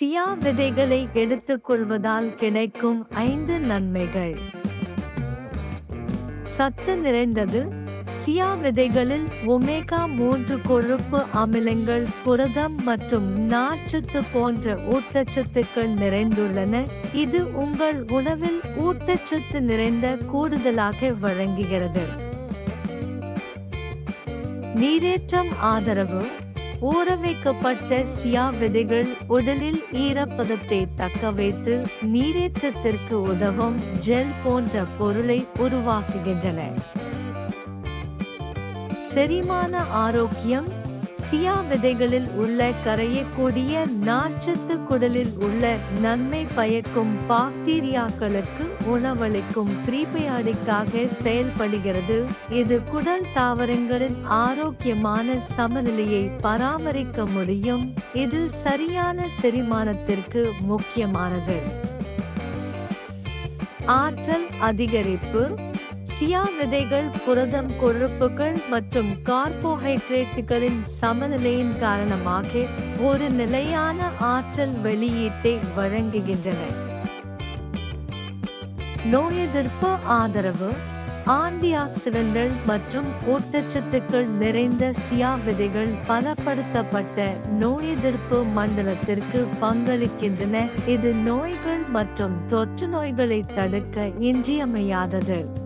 சியா விதைகளை எடுத்துக்கொள்வதால் கிடைக்கும் ஐந்து நன்மைகள். சத்து நிறைந்தது. சியா விதைகளில் ஒமேகா மூன்று கொழுப்பு அமிலங்கள் புரதம் மற்றும் நார்ச்சத்து போன்ற ஊட்டச்சத்துக்கள் நிறைந்துள்ளன. இது உங்கள் உணவில் ஊட்டச்சத்து நிறைந்த கூடுதலாக வழங்குகிறது. நீரேற்றம் ஆதரவு. ஊற வைக்கப்பட்ட சியா விதைகள் உடலில் ஈரப்பதத்தை தக்க வைத்து நீரேற்றத்திற்கு உதவும் ஜெல் போன்ற பொருளை உருவாக்குகின்றன. செரிமான ஆரோக்கியம் சியா விதைகளில் உள்ள கரையக்கூடிய நார்ச்சத்து குடலில் உள்ள நன்மை பயக்கும் பாக்டீரியாக்களுக்கு உணவளிக்கும் பிரீபயாடிக்காக செயல்படுகிறது. இது குடல் தாவரங்களின் ஆரோக்கியமான சமநிலையை பராமரிக்க முடியும். இது சரியான செரிமானத்திற்கு முக்கியமானது. ஆற்றல் அதிகரிப்பு சியா விதைகள் புரதம் கொழுப்புகள் மற்றும் கார்போஹைட்ரேட்டுகளின் சமநிலையின் காரணமாக ஒரு நிலையான ஆற்றல் வெளியீட்டை வழங்குகின்றன. நோய் எதிர்ப்பு ஆதரவு ஆண்டி ஆக்சிடென்ட்கள் மற்றும் ஊட்டச்சத்துக்கள் நிறைந்த சியா விதைகள் பலப்படுத்தப்பட்ட நோய் எதிர்ப்பு மண்டலத்திற்கு பங்களிக்கின்றன. இது நோய்கள் மற்றும் தொற்று நோய்களை தடுக்க இன்றியமையாதது.